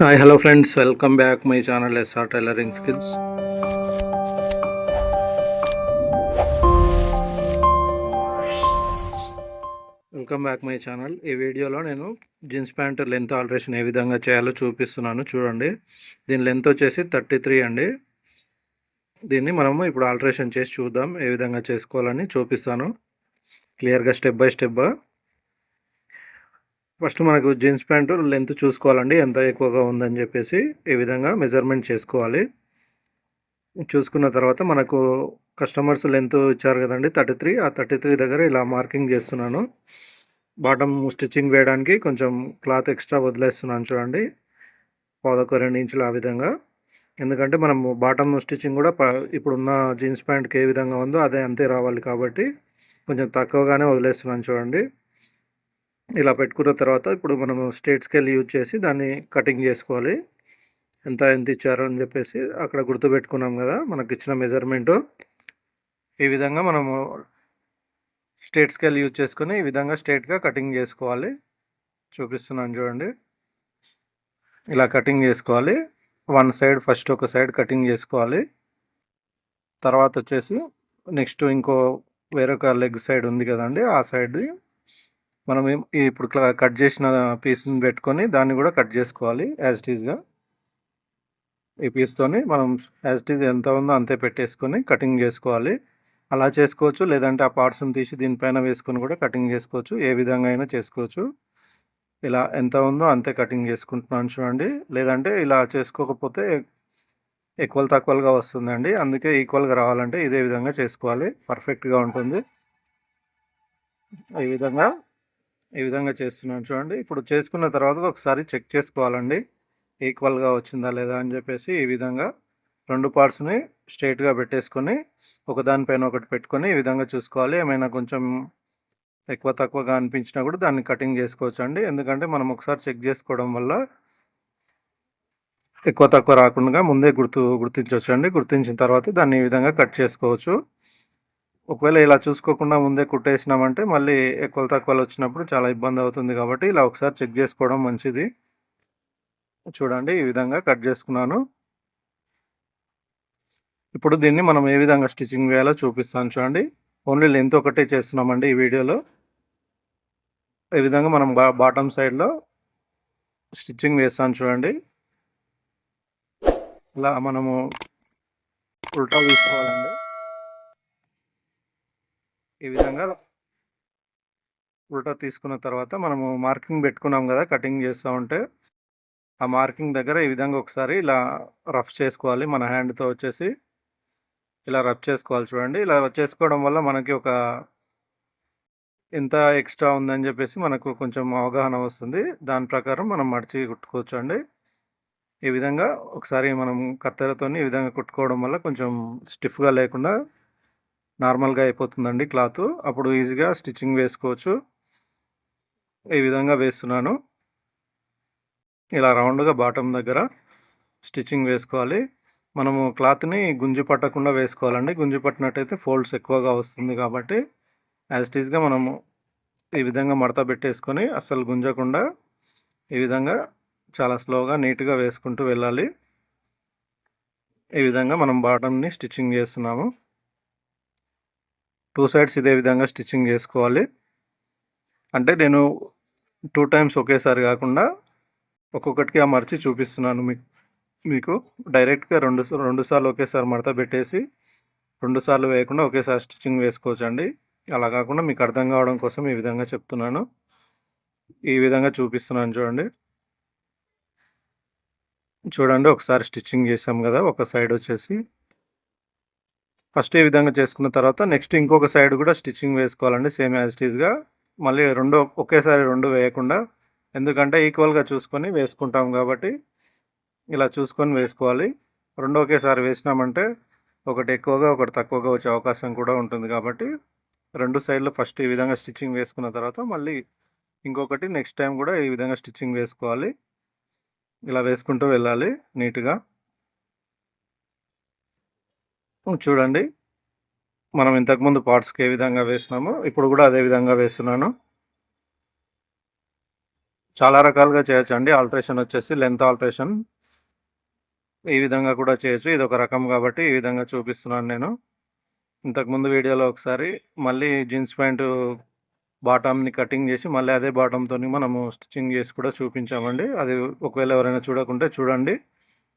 Hi hello friends welcome back my channel S R tailoring skills welcome back my channel ఈ వీడియోలో నేను jeans pant length alteration ఏ విధంగా చేయాలో చూపిస్తున్నాను. చూడండి. దీని లెంత్ వచ్చేసి థర్టీ త్రీ అండి. దీన్ని మనము ఇప్పుడు ఆల్టరేషన్ చేసి చూద్దాం. ఏ విధంగా చేసుకోవాలని చూపిస్తాను. క్లియర్గా స్టెప్ బై స్టెప్ ఫస్ట్ మనకు జీన్స్ ప్యాంటు లెంత్ చూసుకోవాలండి. ఎంత ఎక్కువగా ఉందని చెప్పేసి ఈ విధంగా మెజర్మెంట్ చేసుకోవాలి. చూసుకున్న తర్వాత మనకు కస్టమర్స్ లెంత్ ఇచ్చారు కదండి థర్టీ త్రీ. ఆ థర్టీ త్రీ దగ్గర ఇలా మార్కింగ్ చేస్తున్నాను. బాటమ్ స్టిచ్చింగ్ వేయడానికి కొంచెం క్లాత్ ఎక్స్ట్రా వదిలేస్తున్నాను చూడండి. పాదొక రెండు ఇంచులు ఆ విధంగా. ఎందుకంటే మనం బాటమ్ స్టిచ్చింగ్ కూడా ఇప్పుడున్న జీన్స్ ప్యాంట్కి ఏ విధంగా ఉందో అదే అంతే రావాలి కాబట్టి కొంచెం తక్కువగానే వదిలేస్తున్నాను చూడండి. ఇలా పెట్టుకున్న తర్వాత ఇప్పుడు మనము స్టేట్ స్కేల్ యూజ్ చేసి దాన్ని కటింగ్ చేసుకోవాలి. ఎంత ఎంత ఇచ్చారో అని చెప్పేసి అక్కడ గుర్తుపెట్టుకున్నాం కదా మనకు ఇచ్చిన మెజర్మెంటు ఈ విధంగా మనము స్టేట్ స్కేల్ యూజ్ చేసుకొని ఈ విధంగా స్టేట్గా కటింగ్ చేసుకోవాలి. చూపిస్తున్నాను చూడండి. ఇలా కటింగ్ చేసుకోవాలి. వన్ సైడ్ ఫస్ట్ ఒక సైడ్ కటింగ్ చేసుకోవాలి. తర్వాత వచ్చేసి నెక్స్ట్ ఇంకో వేరొక లెగ్ సైడ్ ఉంది కదండి ఆ సైడ్ది మనం ఇప్పుడు కట్ చేసిన పీస్ని పెట్టుకొని దాన్ని కూడా కట్ చేసుకోవాలి యాజ్ టీజ్గా ఈ పీస్తోని మనం యాజ్ టీజ్ ఎంత ఉందో అంతే పెట్టేసుకొని కటింగ్ చేసుకోవాలి. అలా చేసుకోవచ్చు లేదంటే ఆ పార్ట్స్ని తీసి దీనిపైన వేసుకొని కూడా కటింగ్ చేసుకోవచ్చు ఏ విధంగా అయినా చేసుకోవచ్చు. ఇలా ఎంత ఉందో అంతే కటింగ్ చేసుకుంటున్నాను చూడండి. లేదంటే ఇలా చేసుకోకపోతే ఈక్వల్ తక్కువగా వస్తుందండి. అందుకే ఈక్వల్గా రావాలంటే ఇదే విధంగా చేసుకోవాలి. పర్ఫెక్ట్గా ఉంటుంది. ఈ విధంగా ఈ విధంగా చేస్తున్నాను చూడండి. ఇప్పుడు చేసుకున్న తర్వాత ఒకసారి చెక్ చేసుకోవాలండి. ఈక్వల్గా వచ్చిందా లేదా అని చెప్పేసి ఈ విధంగా రెండు పార్ట్స్ని స్ట్రైట్గా పెట్టేసుకొని ఒకదానిపైన ఒకటి పెట్టుకొని ఈ విధంగా చూసుకోవాలి. ఏమైనా కొంచెం ఎక్కువ తక్కువగా అనిపించినా కూడా దాన్ని కటింగ్ చేసుకోవచ్చు అండి ఎందుకంటే మనం ఒకసారి చెక్ చేసుకోవడం వల్ల ఎక్కువ తక్కువ రాకుండా ముందే గుర్తు గుర్తించవచ్చు అండి గుర్తించిన తర్వాత దాన్ని ఈ విధంగా కట్ చేసుకోవచ్చు. ఒకవేళ ఇలా చూసుకోకుండా ముందే కుట్టేసినామంటే మళ్ళీ ఎక్కువ తక్కువలు వచ్చినప్పుడు చాలా ఇబ్బంది అవుతుంది కాబట్టి ఇలా ఒకసారి చెక్ చేసుకోవడం మంచిది. చూడండి ఈ విధంగా కట్ చేసుకున్నాను. ఇప్పుడు దీన్ని మనం ఏ విధంగా స్టిచ్చింగ్ వేయాలో చూపిస్తాను చూడండి. ఓన్లీ లెంత్ ఒకటే చేస్తున్నామండి ఈ వీడియోలో. ఈ విధంగా మనం బా బాటమ్ సైడ్లో స్టిచ్చింగ్ వేస్తాను చూడండి. ఇలా మనము ఉల్టా తీసుకోవాలండి. ఈ విధంగా ఉల్టా తీసుకున్న తర్వాత మనము మార్కింగ్ పెట్టుకున్నాం కదా కటింగ్ చేస్తూ ఉంటే ఆ మార్కింగ్ దగ్గర ఈ విధంగా ఒకసారి ఇలా రఫ్ చేసుకోవాలి. మన హ్యాండ్తో వచ్చేసి ఇలా రఫ్ చేసుకోవాలి చూడండి. ఇలా చేసుకోవడం వల్ల మనకి ఒక ఎంత ఎక్స్ట్రా ఉందని చెప్పేసి మనకు కొంచెం అవగాహన వస్తుంది. దాని ప్రకారం మనం మడిచి కుట్టుకోవచ్చు అండి ఈ విధంగా ఒకసారి మనం కత్తెరతో ఈ విధంగా కుట్టుకోవడం వల్ల కొంచెం స్టిఫ్గా లేకుండా నార్మల్గా అయిపోతుందండి క్లాత్. అప్పుడు ఈజీగా స్టిచ్చింగ్ వేసుకోవచ్చు. ఈ విధంగా వేస్తున్నాను. ఇలా రౌండ్గా బాటమ్ దగ్గర స్టిచ్చింగ్ వేసుకోవాలి. మనము క్లాత్ని గుంజి పట్టకుండా వేసుకోవాలండి. గుంజి పట్టినట్టయితే ఫోల్డ్స్ ఎక్కువగా వస్తుంది కాబట్టి యాజ్ టీజ్గా మనము ఈ విధంగా మడత పెట్టేసుకొని అసలు గుంజకుండా ఈ విధంగా చాలా స్లోగా నీట్గా వేసుకుంటూ వెళ్ళాలి. ఈ విధంగా మనం బాటమ్ని స్టిచ్చింగ్ చేస్తున్నాము. టూ సైడ్స్ ఇదే విధంగా స్టిచ్చింగ్ చేసుకోవాలి. అంటే నేను టూ టైమ్స్ ఒకేసారి కాకుండా ఒక్కొక్కటికి ఆ మర్చి చూపిస్తున్నాను మీకు మీకు. డైరెక్ట్గా రెండు రెండు సార్లు ఒకేసారి మడత పెట్టేసి రెండు సార్లు వేయకుండా ఒకేసారి స్టిచ్చింగ్ వేసుకోవచ్చు అండి అలా కాకుండా మీకు అర్థం కావడం కోసం ఈ విధంగా చెప్తున్నాను. ఈ విధంగా చూపిస్తున్నాను చూడండి. చూడండి ఒకసారి స్టిచ్చింగ్ చేసాం కదా ఒక సైడ్ వచ్చేసి. ఫస్ట్ ఈ విధంగా చేసుకున్న తర్వాత నెక్స్ట్ ఇంకొక సైడ్ కూడా స్టిచ్చింగ్ వేసుకోవాలండి సేమ్ యాజ్ టీజ్గా మళ్ళీ రెండు ఒకేసారి రెండు వేయకుండా ఎందుకంటే ఈక్వల్గా చూసుకొని వేసుకుంటాం కాబట్టి ఇలా చూసుకొని వేసుకోవాలి. రెండు ఒకేసారి వేసినామంటే ఒకటి ఎక్కువగా ఒకటి తక్కువగా వచ్చే అవకాశం కూడా ఉంటుంది కాబట్టి రెండు సైడ్లు ఫస్ట్ ఈ విధంగా స్టిచ్చింగ్ వేసుకున్న తర్వాత మళ్ళీ ఇంకొకటి నెక్స్ట్ టైం కూడా ఈ విధంగా స్టిచ్చింగ్ వేసుకోవాలి. ఇలా వేసుకుంటూ వెళ్ళాలి నీట్గా. చూడండి. మనం ఇంతకుముందు పార్ట్స్కి ఏ విధంగా వేసినామో ఇప్పుడు కూడా అదే విధంగా వేస్తున్నాను. చాలా రకాలుగా చేయొచ్చండి ఆల్ట్రేషన్ వచ్చేసి లెంత్ ఆల్ట్రేషన్. ఈ విధంగా కూడా చేయొచ్చు. ఇది ఒక రకం కాబట్టి ఈ విధంగా చూపిస్తున్నాను నేను. ఇంతకుముందు వీడియోలో ఒకసారి మళ్ళీ జీన్స్ ప్యాంటు బాటమ్ని కటింగ్ చేసి మళ్ళీ అదే బాటంతో మనము స్టిచ్చింగ్ చేసి కూడా చూపించామండి. అది ఒకవేళ ఎవరైనా చూడకుంటే చూడండి.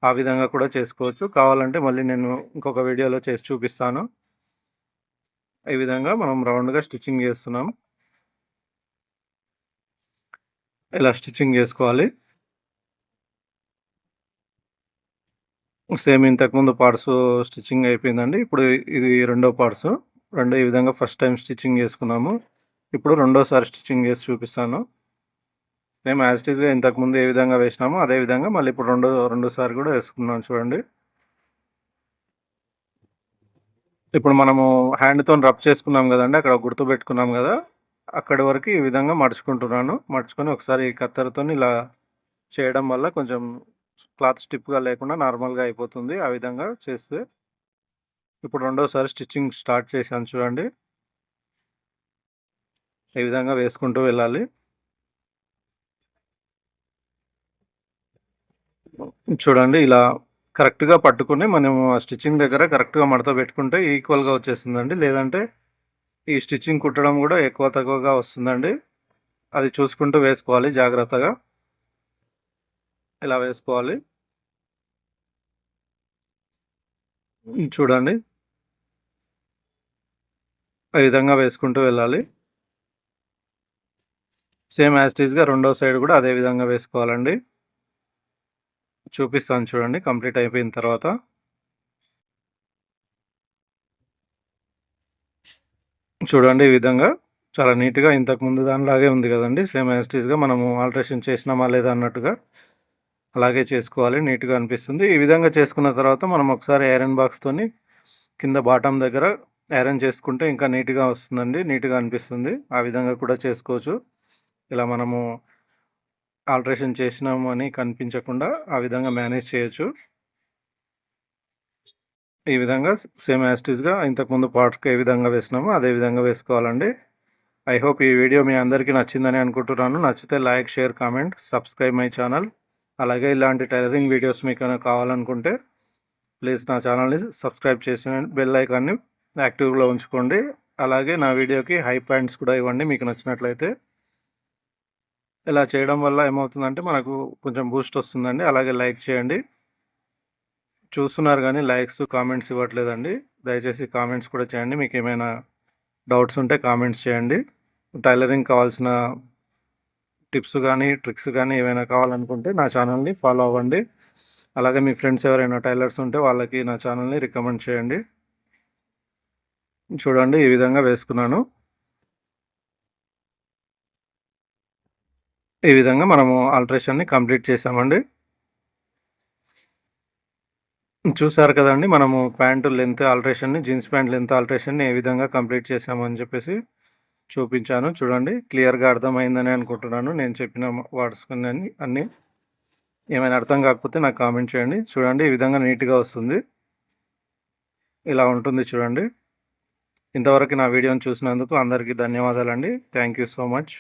ఆ విధంగా కూడా చేసుకోవచ్చు. కావాలంటే మళ్ళీ నేను ఇంకొక వీడియోలో చేసి చూపిస్తాను. ఈ విధంగా మనం రౌండ్గా స్టిచ్చింగ్ చేస్తున్నాం. ఇలా స్టిచ్చింగ్ చేసుకోవాలి. సేమ్ ఇంతకుముందు పార్ట్స్ స్టిచ్చింగ్ అయిపోయిందండి. ఇప్పుడు ఇది రెండో పార్ట్స్. రెండో ఈ విధంగా ఫస్ట్ టైం స్టిచ్చింగ్ చేసుకున్నాము. ఇప్పుడు రెండోసారి స్టిచ్చింగ్ చేసి చూపిస్తాను. సేమ్ యాజ్ ఇట్ ఈస్గా ఇంతకుముందు ఏ విధంగా వేసినామో అదే విధంగా మళ్ళీ ఇప్పుడు రెండు రెండోసారి కూడా వేసుకున్నాను చూడండి. ఇప్పుడు మనము హ్యాండ్తో రబ్ చేసుకున్నాం కదండి అక్కడ గుర్తు పెట్టుకున్నాం కదా అక్కడి వరకు ఈ విధంగా మడుచుకుంటున్నాను. మడుచుకొని ఒకసారి కత్తెరతో ఇలా చేయడం వల్ల కొంచెం క్లాత్ స్టిప్గా లేకుండా నార్మల్గా అయిపోతుంది ఆ విధంగా చేస్తే. ఇప్పుడు రెండోసారి స్టిచ్చింగ్ స్టార్ట్ చేశాను చూడండి. ఈ విధంగా వేసుకుంటూ వెళ్ళాలి. చూడండి ఇలా కరెక్ట్గా పట్టుకుని మనం స్టిచ్చింగ్ దగ్గర కరెక్ట్గా మడత పెట్టుకుంటే ఈక్వల్గా వచ్చేస్తుందండి. లేదంటే ఈ స్టిచ్చింగ్ కుట్టడం కూడా ఎక్కువ తక్కువగా వస్తుందండి. అది చూసుకుంటూ వేసుకోవాలి జాగ్రత్తగా. ఇలా వేసుకోవాలి. చూడండి. ఆ విధంగా వేసుకుంటూ వెళ్ళాలి. సేమ్ యాస్టీజ్గా రెండో సైడ్ కూడా అదే విధంగా వేసుకోవాలండి. చూపిస్తాను చూడండి కంప్లీట్ అయిపోయిన తర్వాత. చూడండి ఈ విధంగా. చాలా నీట్గా ఇంతకుముందు దానిలాగే ఉంది కదండి. సేమ్ యాస్టీస్గా మనము ఆల్ట్రేషన్ చేసినామా లేదా అన్నట్టుగా అలాగే చేసుకోవాలి నీట్గా అనిపిస్తుంది. ఈ విధంగా చేసుకున్న తర్వాత మనం ఒకసారి ఐరన్ బాక్స్తోని కింద బాటం దగ్గర ఐరన్ చేసుకుంటే ఇంకా నీట్గా వస్తుందండి నీట్గా అనిపిస్తుంది. ఆ విధంగా కూడా చేసుకోవచ్చు. ఇలా మనము ఆల్ట్రేషన్ చేసినాము అని కనిపించకుండా ఆ విధంగా మేనేజ్ చేయొచ్చు. ఈ విధంగా సేమ్ యాస్టీస్గా ఇంతకుముందు పార్ట్స్కి ఏ విధంగా వేసినామో అదే విధంగా వేసుకోవాలండి. ఐ హోప్ ఈ వీడియో మీ అందరికీ నచ్చిందని అనుకుంటున్నాను. నచ్చితే like share comment subscribe my channel. అలాగే ఇలాంటి టైలరింగ్ వీడియోస్ మీకు కావాలనుకుంటే ప్లీజ్ నా ఛానల్ని సబ్స్క్రైబ్ చేసి బెల్ ఐకాన్ని యాక్టివ్లో ఉంచుకోండి. అలాగే నా వీడియోకి హై పాయింట్స్ కూడా ఇవ్వండి మీకు నచ్చినట్లయితే. ఇలా చేయడం వల్ల ఏమవుతుందంటే మనకు కొంచెం బూస్ట్ వస్తుందండి. అలాగే లైక్ చేయండి. చూస్తున్నారు కానీ లైక్స్ కామెంట్స్ ఇవ్వట్లేదండి. దయచేసి కామెంట్స్ కూడా చేయండి. మీకు ఏమైనా డౌట్స్ ఉంటే కామెంట్స్ చేయండి. టైలరింగ్ కావాల్సిన టిప్స్ కానీ ట్రిక్స్ కానీ ఏమైనా కావాలనుకుంటే నా ఛానల్ని ఫాలో అవ్వండి. అలాగే మీ ఫ్రెండ్స్ ఎవరైనా టైలర్స్ ఉంటే వాళ్ళకి నా ఛానల్ని రికమెండ్ చేయండి. చూడండి ఈ విధంగా వేసుకున్నాను. ఈ విధంగా మనము ఆల్ట్రేషన్ని కంప్లీట్ చేసామండి చూసారు కదండి మనము ప్యాంటు లెంత్ ఆల్ట్రేషన్ని జీన్స్ ప్యాంట్ లెంత్ ఆల్ట్రేషన్ని ఏ విధంగా కంప్లీట్ చేసామని చెప్పేసి చూపించాను. చూడండి క్లియర్గా అర్థమైందని అనుకుంటున్నాను. నేను చెప్పిన వర్డ్స్ అన్ని అన్నీ ఏమైనా అర్థం కాకపోతే నాకు కామెంట్ చేయండి. చూడండి ఈ విధంగా నీట్గా వస్తుంది. ఇలా ఉంటుంది చూడండి. ఇంతవరకు నా వీడియోని చూసినందుకు అందరికీ ధన్యవాదాలండి. Thank you so much